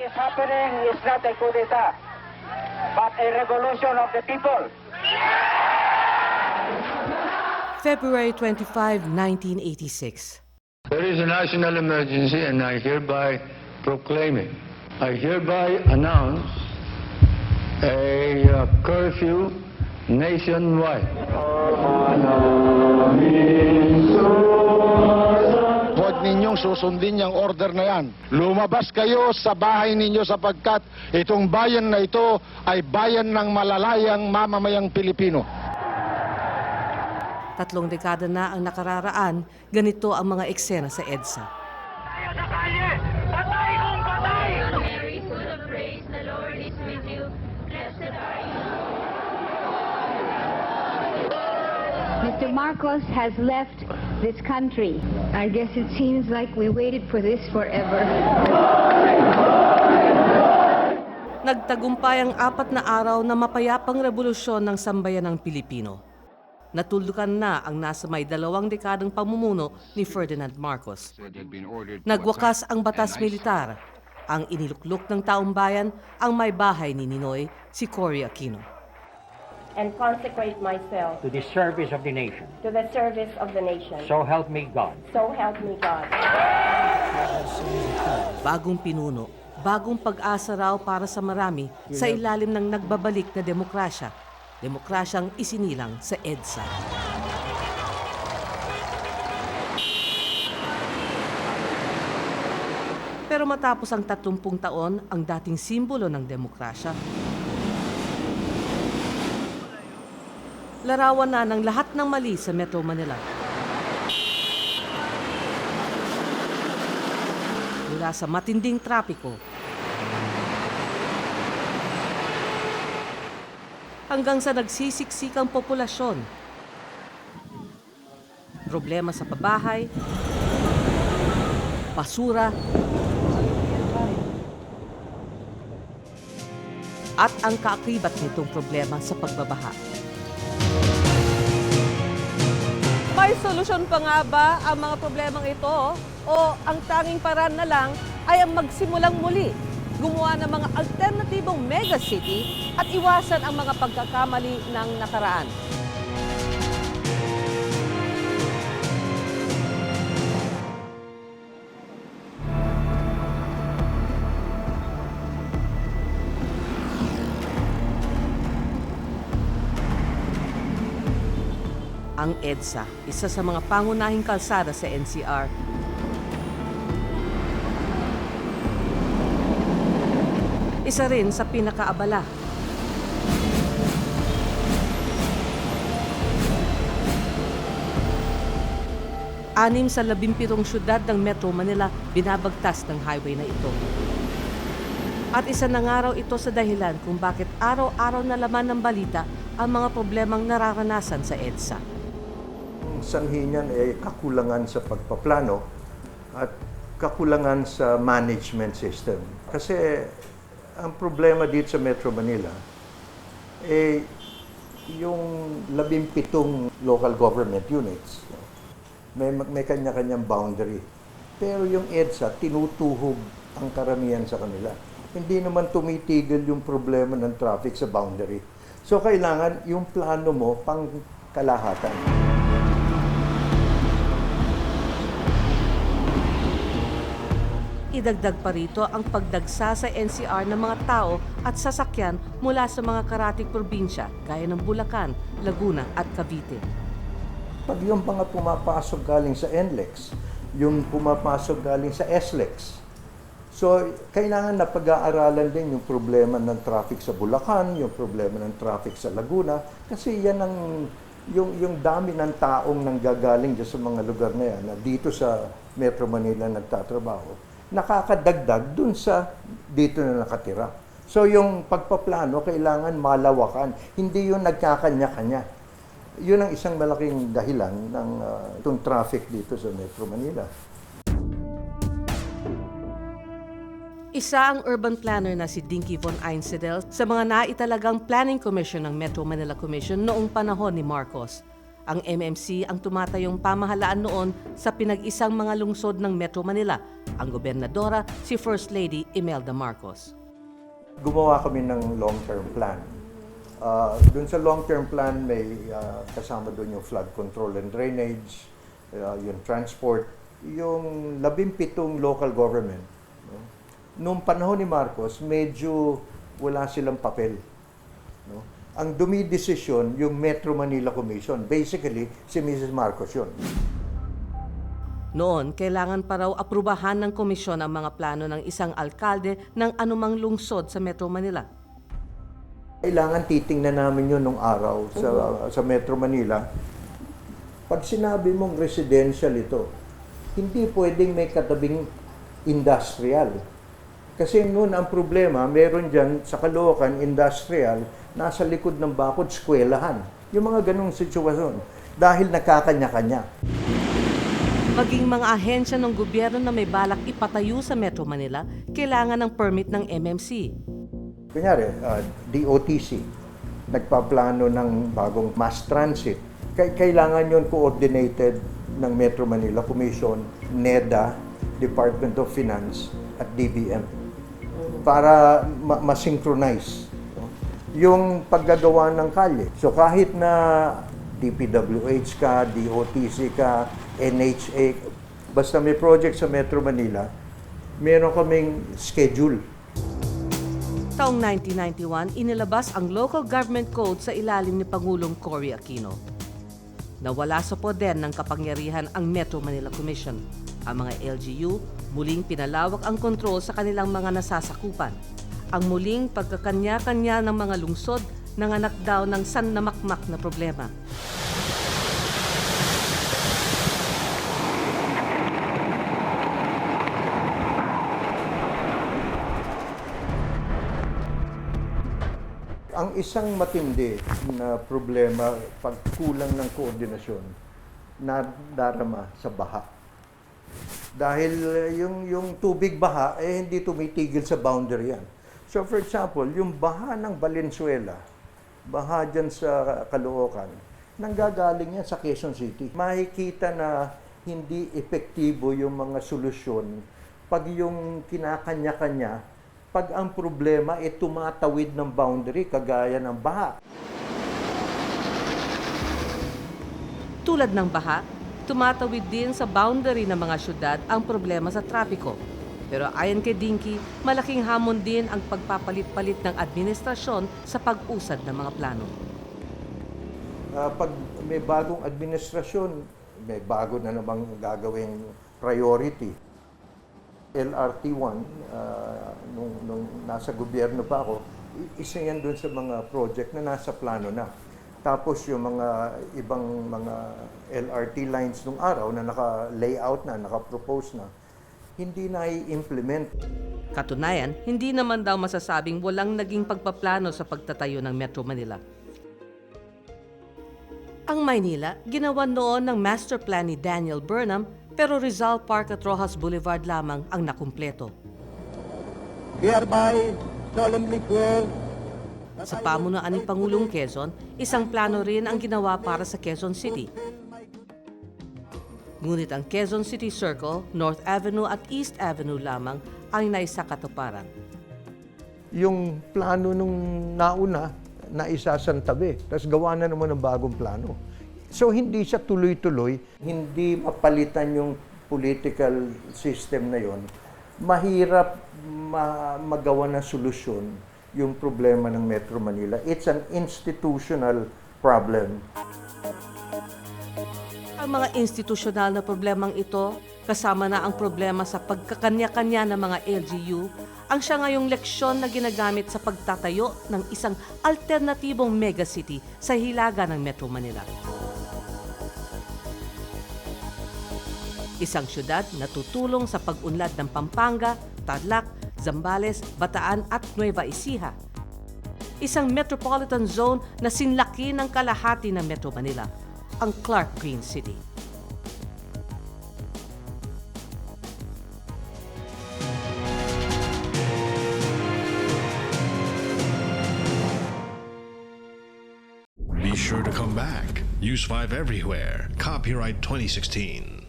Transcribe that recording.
is happening is not a coup d'etat, but a revolution of the people. February 25, 1986. There is a national emergency and I hereby proclaim it. I hereby announce a uh, curfew nationwide. Ninyong susundin yung order na yan. Lumabas kayo sa bahay ninyo sapagkat itong bayan na ito ay bayan ng malalayang mamamayang Pilipino. Tatlong dekada na ang nakararaan, ganito ang mga eksena sa EDSA. Mary, full of grace, the Lord is with you. Blessed are you. Mr. Marcos has left this country. I guess it seems like we waited for this forever. Nagtagumpay ang apat na araw na mapayapang revolusyon ng sambayan ng Pilipino. Natulukan na ang nasa may dalawang dekadang pamumuno ni Ferdinand Marcos. Nagwakas ang batas militar. Ang iniluklok ng taong bayan ang may bahay ni Ninoy, si Cory Aquino. And consecrate myself to the service of the nation. to the service of the nation. So help me God. So help me God. Bagong pinuno, bagong pag-asa raw para sa marami sa ilalim ng nagbabalik na demokrasya. Demokrasyang isinilang sa EDSA. Pero matapos ang 30 taon, ang dating simbolo ng demokrasya, larawan na ng lahat ng mali sa Metro Manila. Mula sa matinding trapiko hanggang sa nagsisiksikang populasyon. Problema sa pabahay, basura, at ang kaakibat nitong problema sa pagbabaha. May solusyon pa nga ba ang mga problemang ito? O ang tanging paraan na lang ay ang magsimulang muli, gumawa ng mga alternatibong megacity at iwasan ang mga pagkakamali ng nakaraan. Ang EDSA, isa sa mga pangunahing kalsada sa NCR, isa rin sa pinakaabala. Anim sa labimpirong syudad ng Metro Manila binabagtas ng highway na ito. At isa na nga ito sa dahilan kung bakit araw-araw na laman ng balita ang mga problemang nararanasan sa EDSA. Sanhi niyan ay kakulangan sa pagpaplano at kakulangan sa management system. Kasi ang problema dito sa Metro Manila, eh, yung labimpitong local government units, may, may kanya-kanyang boundary. Pero yung EDSA, tinutuhog ang karamihan sa kanila. Hindi naman tumitigil yung problema ng traffic sa boundary. So, kailangan yung plano mo pang kalahatan. Idagdag pa rito ang pagdagsa sa NCR ng mga tao at sasakyan mula sa mga karatig probinsya gaya ng Bulacan, Laguna at Cavite. Pag yung mga pumapasok galing sa NLEX, yung pumapasok galing sa SLEX, so kailangan na pag-aaralan din yung problema ng traffic sa Bulacan, yung problema ng traffic sa Laguna, kasi yan ang yung, yung dami ng taong nanggagaling dyan sa mga lugar na yan, na dito sa Metro Manila nagtatrabaho, nakakadagdag dun sa dito na nakatira. So yung pagpaplano, kailangan malawakan. Hindi yung nagkakanya-kanya. Yun ang isang malaking dahilan ng uh, itong traffic dito sa Metro Manila. Isa ang urban planner na si Dinky Von Einsedel sa mga naitalagang Planning Commission ng Metro Manila Commission noong panahon ni Marcos. Ang MMC ang tumatayong pamahalaan noon sa pinag-isang mga lungsod ng Metro Manila, ang gobernadora si First Lady Imelda Marcos. gumawa kami ng long-term plan. Uh, doon sa long-term plan, may uh, kasama doon yung flood control and drainage, uh, yung transport, yung labimpitong local government. No? Noong panahon ni Marcos, medyo wala silang papel. No? Ang dumidesisyon yung Metro Manila Commission. Basically, si Mrs. Marcos yun. Noon, kailangan pa raw aprubahan ng komisyon ang mga plano ng isang alkalde ng anumang lungsod sa Metro Manila. Kailangan titingnan namin yun nung araw sa, sa Metro Manila. Pag sinabi mong residential ito, hindi pwedeng may katabing industrial. Kasi noon ang problema, meron dyan sa Caloocan, industrial, nasa likod ng bakod, skwelahan. Yung mga ganong sitwasyon. Dahil nakakanya-kanya. Maging mga ahensya ng gobyerno na may balak ipatayo sa Metro Manila, kailangan ng permit ng MMC. Kunyari, uh, DOTC, nagpaplano ng bagong mass transit. Kailangan yon coordinated ng Metro Manila Commission, NEDA, Department of Finance, at DBM para ma- ma-synchronize? Yung paggagawa ng kalye. So kahit na DPWH ka, DOTC ka, NHA, basta may project sa Metro Manila, meron kaming schedule Taong 1991, inilabas ang Local Government Code sa ilalim ni Pangulong Cory Aquino. Nawala sa poder ng kapangyarihan ang Metro Manila Commission. Ang mga LGU, muling pinalawak ang kontrol sa kanilang mga nasasakupan. Ang muling pagkakanya-kanya ng mga lungsod nanganak daw ng sannamakmak na problema. Ang isang matindi na problema pag kulang ng koordinasyon na darama sa baha. Dahil yung, yung tubig baha, eh hindi tumitigil sa boundary yan. So for example, yung baha ng Valenzuela, baha dyan sa Caloocan, nanggagaling yan sa Quezon City. Makikita na hindi epektibo yung mga solusyon pag yung kinakanya-kanya, pag ang problema ay tumatawid ng boundary kagaya ng baha. Tulad ng baha, tumatawid din sa boundary ng mga syudad ang problema sa trapiko. Pero ayon kay Dinky, malaking hamon din ang pagpapalit-palit ng administrasyon sa pag-usad ng mga plano. Ah, pag may bagong administrasyon, may bago na namang gagawing priority. LRT1, ah, nung, nung nasa gobyerno pa ako, isa yan doon sa mga project na nasa plano na. Tapos yung mga ibang mga LRT lines nung araw na naka-layout na, naka-propose na, hindi na i-implement. Katunayan, hindi naman daw masasabing walang naging pagpaplano sa pagtatayo ng Metro Manila. Ang Maynila, ginawa noon ng master plan ni Daniel Burnham pero Rizal Park at Rojas Boulevard lamang ang nakumpleto. Hereby solemnly swear Sa pamunaan ni Pangulong Quezon, isang plano rin ang ginawa para sa Quezon City. Ngunit ang Quezon City Circle, North Avenue at East Avenue lamang ang naisakatuparan. Yung plano nung nauna, na isasantabi. Tapos gawa na naman ng bagong plano. So hindi siya tuloy-tuloy, hindi mapalitan yung political system na yon. Mahirap ma- magawa ng solusyon yung problema ng Metro Manila. It's an institutional problem. Ang mga institusyonal na problemang ito, kasama na ang problema sa pagkakanya-kanya ng mga LGU, ang siya ngayong leksyon na ginagamit sa pagtatayo ng isang alternatibong megacity sa hilaga ng Metro Manila. Isang syudad na tutulong sa pag-unlad ng Pampanga, Tarlac, Zambales, Bataan at Nueva Ecija. Isang metropolitan zone na sinlaki ng kalahati ng Metro Manila, ang Clark Green City. Be sure to come back. Use 5 everywhere. Copyright 2016.